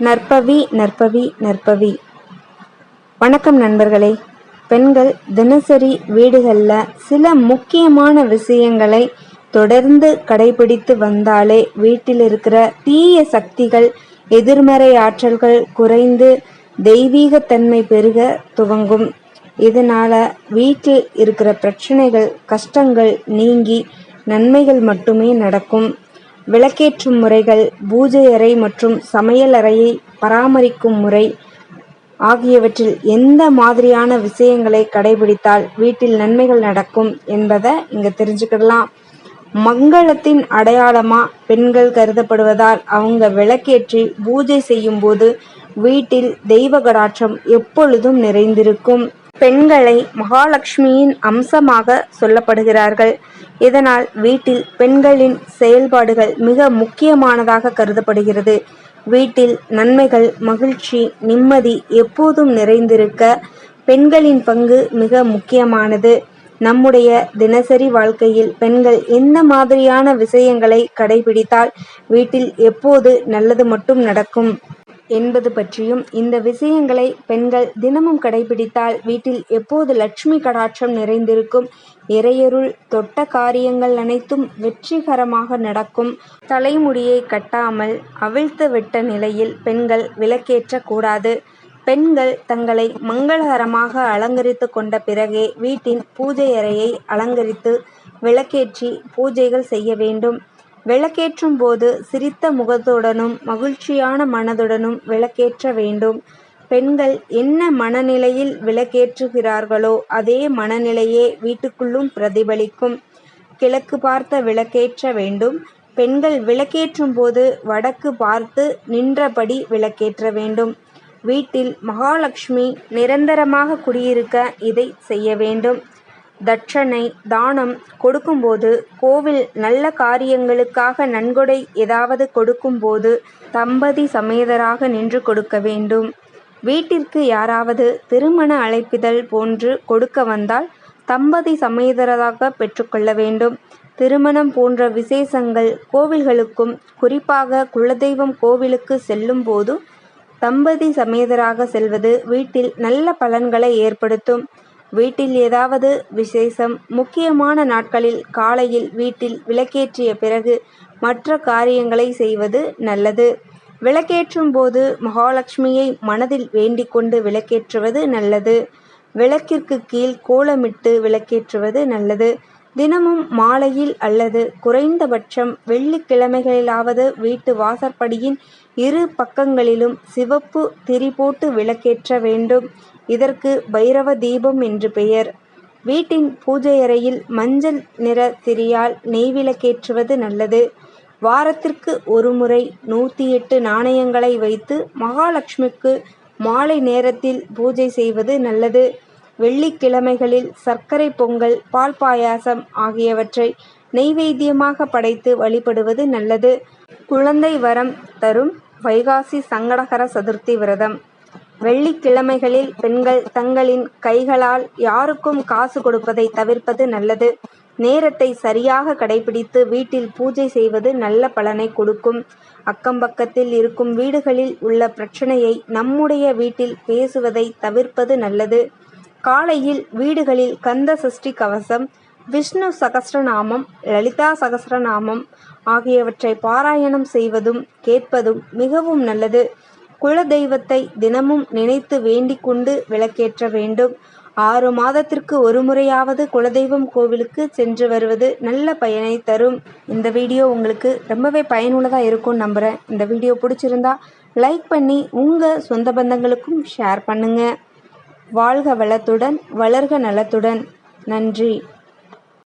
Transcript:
நற்பவி நற்பவி நற்பவி. வணக்கம் நண்பர்களே. பெண்கள் தினசரி வீடுகளில் சில முக்கியமான விஷயங்களை தொடர்ந்து கடைபிடித்து வந்தாலே வீட்டில் இருக்கிற தீய சக்திகள் எதிர்மறை ஆற்றல்கள் குறைந்து தெய்வீகத்தன்மை பெருக துவங்கும். இதனால வீட்டில் இருக்கிற பிரச்சனைகள் கஷ்டங்கள் நீங்கி நன்மைகள் மட்டுமே நடக்கும். விளக்கேற்றும் முறைகள் பூஜை அறை மற்றும் சமையல் அறையை பராமரிக்கும் முறை ஆகியவற்றில் எந்த மாதிரியான விஷயங்களை கடைபிடித்தால் வீட்டில் நன்மைகள் நடக்கும் என்பதை இங்க தெரிஞ்சுக்கிடலாம். மங்களத்தின் அடையாளமா பெண்கள் கருதப்படுவதால் அவங்க விளக்கேற்றி பூஜை செய்யும் போது வீட்டில் தெய்வ கடாட்சம் எப்பொழுதும் நிறைந்திருக்கும். பெண்களை மகாலட்சுமியின் அம்சமாக சொல்லப்படுகிறார்கள். இதனால் வீட்டில் பெண்களின் செயல்பாடுகள் மிக முக்கியமானதாக கருதப்படுகிறது. வீட்டில் நன்மைகள் மகிழ்ச்சி நிம்மதி எப்போதும் நிறைந்திருக்க பெண்களின் பங்கு மிக முக்கியமானது. நம்முடைய தினசரி வாழ்க்கையில் பெண்கள் எந்த மாதிரியான விஷயங்களை கடைபிடித்தால் வீட்டில் எப்போது நல்லது மட்டும் நடக்கும்? என்பது பற்றியும் இந்த விஷயங்களை பெண்கள் தினமும் கடைபிடித்தால் வீட்டில் எப்போது லட்சுமி கடாட்சம் நிறைந்திருக்கும் இறையருள் தொட்ட காரியங்கள் அனைத்தும் வெற்றிகரமாக நடக்கும். தலைமுடியை கட்டாமல் அவிழ்த்து விட்ட நிலையில் பெண்கள் விளக்கேற்ற கூடாது பெண்கள் தங்களை மங்களகரமாக அலங்கரித்து கொண்ட பிறகே வீட்டின் பூஜை அறையை அலங்கரித்து விளக்கேற்றி பூஜைகள் செய்ய வேண்டும். விளக்கேற்றும் போது சிரித்த முகத்துடனும் மகிழ்ச்சியான மனதுடனும் விளக்கேற்ற வேண்டும். பெண்கள் என்ன மனநிலையில் விளக்கேற்றுகிறார்களோ அதே மனநிலையே வீட்டுக்குள்ளும் பிரதிபலிக்கும். கிழக்கு பார்த்த விளக்கேற்ற வேண்டும். பெண்கள் விளக்கேற்றும் போது வடக்கு பார்த்து நின்றபடி விளக்கேற்ற வேண்டும். வீட்டில் மகாலட்சுமி நிரந்தரமாக குடியிருக்க இதை செய்ய வேண்டும். தட்சணை தானம் கொடுக்கும்போது கோவில் நல்ல காரியங்களுக்காக நன்கொடை ஏதாவது கொடுக்கும்போது தம்பதி சமேதராக நின்று கொடுக்க வேண்டும். வீட்டிற்கு யாராவது திருமண அழைப்பிதழ் போன்று கொடுக்க வந்தால் தம்பதி சமேதராக பெற்றுக்கொள்ள வேண்டும். திருமணம் போன்ற விசேஷங்கள் கோவில்களுக்கும் குறிப்பாக குலதெய்வம் கோவிலுக்கு செல்லும் போது தம்பதி சமேதராக செல்வது வீட்டில் நல்ல பலன்களை ஏற்படுத்தும். வீட்டில் ஏதாவது விசேஷம் முக்கியமான நாட்களில் காலையில் வீட்டில் விளக்கேற்றிய பிறகு மற்ற காரியங்களை செய்வது நல்லது. விளக்கேற்றும் போது மகாலட்சுமியை மனதில் வேண்டிக் கொண்டு விளக்கேற்றுவது நல்லது. விளக்கிற்கு கீழ் கோலமிட்டு விளக்கேற்றுவது நல்லது. தினமும் மாலையில் அல்லது குறைந்தபட்சம் வெள்ளிக்கிழமைகளிலாவது வீட்டு வாசற்படியின் இரு பக்கங்களிலும் சிவப்பு திரி போட்டு விளக்கேற்ற வேண்டும். இதற்கு பைரவ தீபம் என்று பெயர். வீட்டின் பூஜையறையில் மஞ்சள் நிற திரியால் நெய் விளக்கேற்றுவது நல்லது. வாரத்திற்கு ஒருமுறை நூற்றி எட்டு நாணயங்களை வைத்து மகாலட்சுமிக்கு மாலை நேரத்தில் பூஜை செய்வது நல்லது. வெள்ளிக்கிழமைகளில் சர்க்கரை பொங்கல் பால் பாயாசம் ஆகியவற்றை நெய்வேத்தியமாக படைத்து வழிபடுவது நல்லது. குழந்தை வரம் தரும் வைகாசி சங்கடகர சதுர்த்தி விரதம். வெள்ளிக்கிழமைகளில் பெண்கள் தங்களின் கைகளால் யாருக்கும் காசு கொடுப்பதை தவிர்ப்பது நல்லது. நேரத்தை சரியாக கடைபிடித்து வீட்டில் பூஜை செய்வது நல்ல பலனை கொடுக்கும். அக்கம்பக்கத்தில் இருக்கும் வீடுகளில் உள்ள பிரச்சனையை நம்முடைய வீட்டில் பேசுவதை தவிர்ப்பது நல்லது. காலையில் வீடுகளில் கந்த சஷ்டி கவசம் விஷ்ணு சகசிரநாமம் லலிதா சகசிரநாமம் ஆகியவற்றை பாராயணம் செய்வதும் கேட்பதும் மிகவும் நல்லது. குல தெய்வத்தை தினமும் நினைத்து வேண்டிக் கொண்டு விளக்கேற்ற வேண்டும். ஆறு மாதத்திற்கு ஒரு முறையாவது குலதெய்வம் கோவிலுக்கு சென்று வருவது நல்ல பயனை தரும். இந்த வீடியோ உங்களுக்கு ரொம்பவே பயனுள்ளதாக இருக்கும்னு நம்புகிறேன் இந்த வீடியோ பிடிச்சிருந்தா லைக் பண்ணி உங்கள் சொந்த பந்தங்களுக்கும் ஷேர் பண்ணுங்கள் வாழ்க வளத்துடன் வளர்க நலத்துடன். நன்றி.